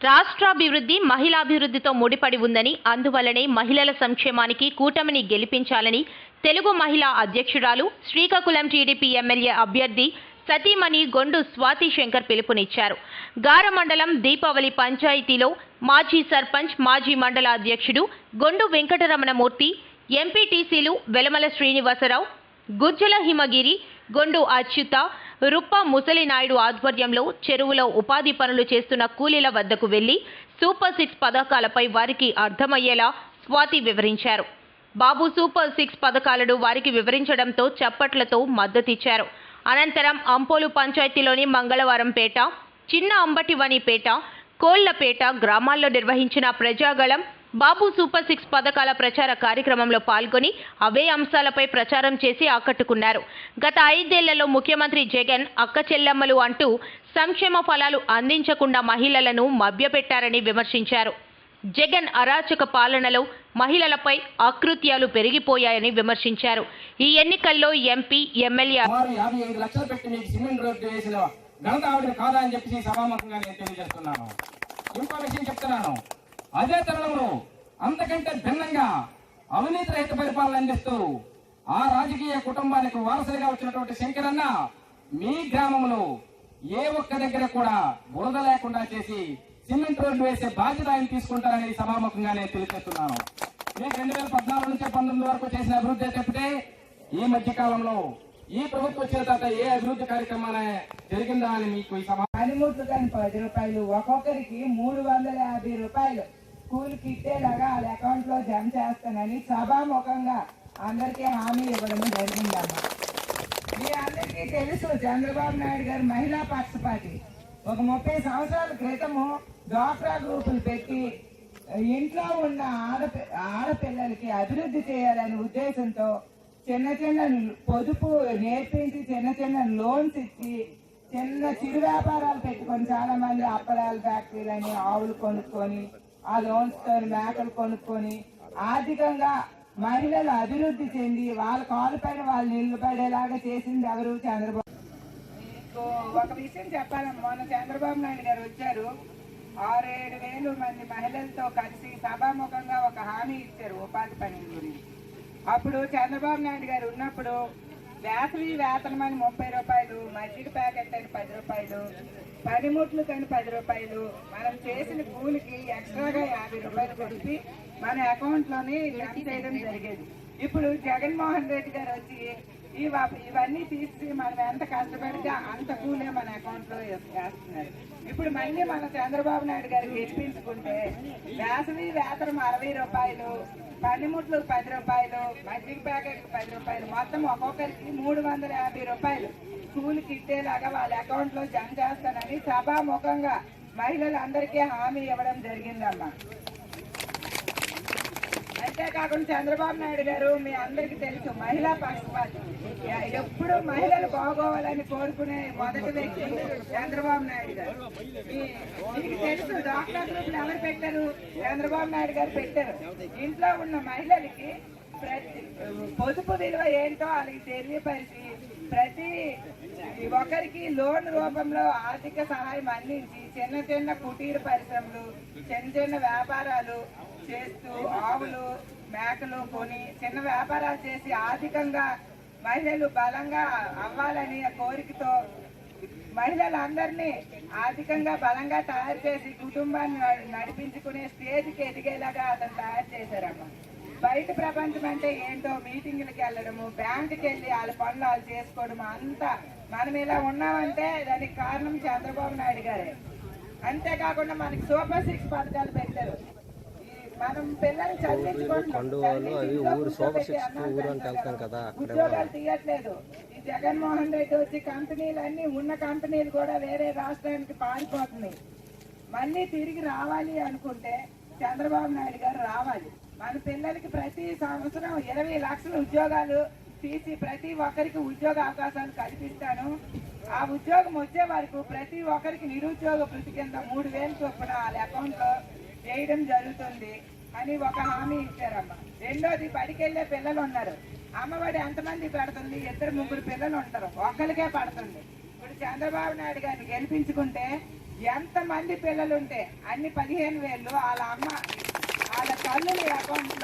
రాష్ట్రాభివృద్ధి మహిళాభివృద్ధితో ముడిపడి ఉందని అందువల్లనే మహిళల సంక్షేమానికి కూటమిని గెలిపించాలని తెలుగు మహిళా అధ్యక్షురాలు శ్రీకాకుళం టీడీపీ ఎమ్మెల్యే అభ్యర్థి సతీమణి గొండు స్వాతి శంకర్ పిలుపునిచ్చారు. గార మండలం దీపావళి పంచాయతీలో మాజీ సర్పంచ్ మాజీ మండల అధ్యక్షుడు గొండు వెంకటరమణమూర్తి ఎంపీటీసీలు వెలమల శ్రీనివాసరావు గుజ్జల హిమగిరి గొండు అచ్యుత రుప్ప ముసలినాయుడు ఆధ్వర్యంలో చెరువులో ఉపాధి పనులు చేస్తున్న కూలీల వద్దకు వెళ్ళి సూపర్ సిక్స్ పథకాలపై వారికి అర్థమయ్యేలా స్వాతి వివరించారు. బాబు సూపర్ సిక్స్ పథకాలను వారికి వివరించడంతో చప్పట్లతో మద్దతిచ్చారు. అనంతరం అంపోలు పంచాయతీలోని మంగళవారంపేట చిన్న అంబటివనిపేట కోళ్ళపేట గ్రామాల్లో నిర్వహించిన ప్రజాగళం బాబు సూపర్ సిక్స్ పథకాల ప్రచార కార్యక్రమంలో పాల్గొని అవే అంశాలపై ప్రచారం చేసి ఆకట్టుకున్నారు. గత ఐదేళ్ళలో ముఖ్యమంత్రి జగన్ అక్క చెల్లెమ్మలు అంటూ సంక్షేమ ఫలాలు అందించకుండా మహిళలను మభ్యపెట్టారని విమర్శించారు. జగన్ అరాచక పాలనలో మహిళలపై ఆకృత్యాలు పెరిగిపోయాయని విమర్శించారు. ఈ ఎన్నికల్లో ఎంపీ ఎమ్మెల్యే చెప్తున్నాను. అదే తరుణంలో అంతకంటే భిన్నంగా అవినీతి రహిత పరిపాలన అందిస్తూ ఆ రాజకీయ కుటుంబానికి వారసుడిగా వచ్చినటువంటి శంకరన్న మీ గ్రామంలో ఏ ఒక్క దగ్గర కూడా బురద లేకుండా చేసి సిమెంట్ రోడ్డు వేసే బాధ్యత ఆయన తీసుకుంటారని సభాముఖంగా నేను తెలియజేస్తున్నాను. మీకు రెండు వేల పద్నాలుగు నుంచి పంతొమ్మిది వరకు చేసిన అభివృద్ధి చెప్తే ఈ మధ్య కాలంలో ఈ ప్రభుత్వం వచ్చిన తర్వాత ఏ అభివృద్ధి కార్యక్రమాలు జరిగిందా అని మీకు ఈ సభ పనిముట్లు కానీ పది రూపాయలు ఒక్కొక్కరికి మూడు వందల యాభై రూపాయలు. స్కూల్కి ఇచ్చేలాగా వాళ్ళ అకౌంట్లో జమ చేస్తానని సభాముఖంగా అందరికీ హామీ ఇవ్వడం జరిగిందమ్మా. మీ అందరికీ తెలుసు చంద్రబాబు నాయుడు గారు మహిళా పక్షపాతి. ఒక ముప్పై సంవత్సరాల క్రితము డ్వాక్రా గ్రూపులు పెట్టి ఇంట్లో ఉన్న ఆడపి ఆడపిల్లలకి అభివృద్ధి చేయాలనే ఉద్దేశంతో చిన్న చిన్న పొదుపు నేర్పించి చిన్న చిన్న లోన్స్ ఇచ్చి చిన్న చిరు వ్యాపారాలు పెట్టుకొని చాలా మంది అప్పడాల ఫ్యాక్టరీలని ఆవులు కొనుక్కొని ఆ లోన్స్తో మేకలు కొనుక్కొని ఆర్థికంగా మహిళలు అభివృద్ధి చెంది వాళ్ళ కాలు పైన వాళ్ళు నిలబడేలాగా చేసింది ఎవరు? చంద్రబాబు. ఒక విషయం చెప్పాలమ్మా. మొన్న చంద్రబాబు నాయుడు గారు వచ్చారు. ఆరేడు వేలు మంది మహిళలతో కలిసి సభాముఖంగా ఒక హామీ ఇచ్చారు ఉపాధి పని గురించి. అప్పుడు చంద్రబాబు నాయుడు గారు ఉన్నప్పుడు వేసవి వేతనమని ముప్పై రూపాయలు మజ్జిగ ప్యాకెట్ అని పది రూపాయలు పనిముట్లు కానీ పది రూపాయలు మనం చేసిన కూలికి ఎక్స్ట్రాగా యాభై రూపాయలు కొడిపి మన అకౌంట్లోనే జమ చేయడం జరిగేది. ఇప్పుడు జగన్మోహన్ రెడ్డి గారు వచ్చి ఇవన్నీ తీసి మనం ఎంత కష్టపడితే అంత కూలే మన అకౌంట్లో వేస్తున్నారు. ఇప్పుడు మళ్ళీ మన చంద్రబాబు నాయుడు గారికి ఇప్పించుకుంటే వేసవి వేతనం అరవై రూపాయలు పనిముట్లు పది రూపాయలు మజ్జిగ ప్యాకెట్ పది రూపాయలు మొత్తం ఒక్కొక్కరికి మూడు వందల యాభై రూపాయలు. స్కూల్కి ఇచ్చేలాగా వాళ్ళ అకౌంట్లో జమ చేస్తానని సభాముఖంగా మహిళలందరికీ హామీ ఇవ్వడం జరిగిందమ్మా. అంతేకాకుండా చంద్రబాబు నాయుడు గారు మీ అందరికీ తెలుసు మహిళా పక్షపాతం ఎప్పుడు మహిళలు బాగోవాలని కోరుకునే మొదటి వ్యక్తి చంద్రబాబు నాయుడు గారు. మీకు తెలుసు డాక్టర్ గ్రూపులు ఎవరు పెట్టారు? చంద్రబాబు నాయుడు గారు పెట్టారు. ఇంట్లో ఉన్న మహిళలకి ప్రతి పొదుపు విలువ ఏంటో వాళ్ళకి తెలియపరిచి ప్రతి ఒకరికి లోన్ రూపంలో ఆర్థిక సహాయం అందించి చిన్న చిన్న కుటీర పరిశ్రమలు చిన్న చిన్న వ్యాపారాలు చేస్తూ ఆవులు మేకలు కొని చిన్న వ్యాపారాలు చేసి ఆర్థికంగా మహిళలు బలంగా అవ్వాలని కోరికతో మహిళలందరినీ ఆర్థికంగా బలంగా తయారు చేసి కుటుంబాన్ని నడి- నడిపించుకునే స్టేజ్కి ఎదిగేలాగా అతను తయారు చేశారమ్మ. బయట ప్రపంచం అంటే ఏంటో మీటింగులకి వెళ్ళడము బ్యాంకుకి వెళ్ళి వాళ్ళ పనులు వాళ్ళు చేసుకోవడం అంతా మనం ఇలా ఉన్నామంటే దానికి కారణం చంద్రబాబు నాయుడు గారే. అంతేకాకుండా మనకి సూపర్ సిక్స్ పథకాలు పెట్టారు. పిల్లల్ని చదివించుకుంటున్నాం చదివించి ఇంట్లో కూర్చోబెట్టి అన్నం పెడతాం కదా. ఉద్యోగాలు తీయట్లేదు. ఈ జగన్మోహన్ రెడ్డి వచ్చి కంపెనీలన్నీ ఉన్న కంపెనీలు కూడా వేరే రాష్ట్రానికి పారిపోతున్నాయి. మళ్ళీ తిరిగి రావాలి అనుకుంటే చంద్రబాబు నాయుడు గారు రావాలి. మన పిల్లలకి ప్రతి సంవత్సరం ఇరవై లక్షల ఉద్యోగాలు తీసి ప్రతి ఒక్కరికి ఉద్యోగ అవకాశాలు కల్పిస్తాను. ఆ ఉద్యోగం వచ్చే వరకు ప్రతి ఒక్కరికి నిరుద్యోగ వృత్తి కింద మూడు వేలు చొప్పున వాళ్ళ అకౌంట్ చేయడం జరుగుతుంది అని ఒక హామీ ఇచ్చారమ్మ. రెండోది బడికెళ్ళే పిల్లలు ఉన్నారు. అమ్మఒడి ఎంతమంది పడుతుంది? ఇద్దరు ముగ్గురు పిల్లలు ఉంటారు. ఒక్కరికే పడుతుంది. ఇప్పుడు చంద్రబాబు నాయుడు గారిని గెలిపించుకుంటే ఎంతమంది పిల్లలుంటే పిల్లలు ఉంటే అన్ని పదిహేను వేలు వాళ్ళ అమ్మ వాళ్ళ తల్లుల అకౌంట్లో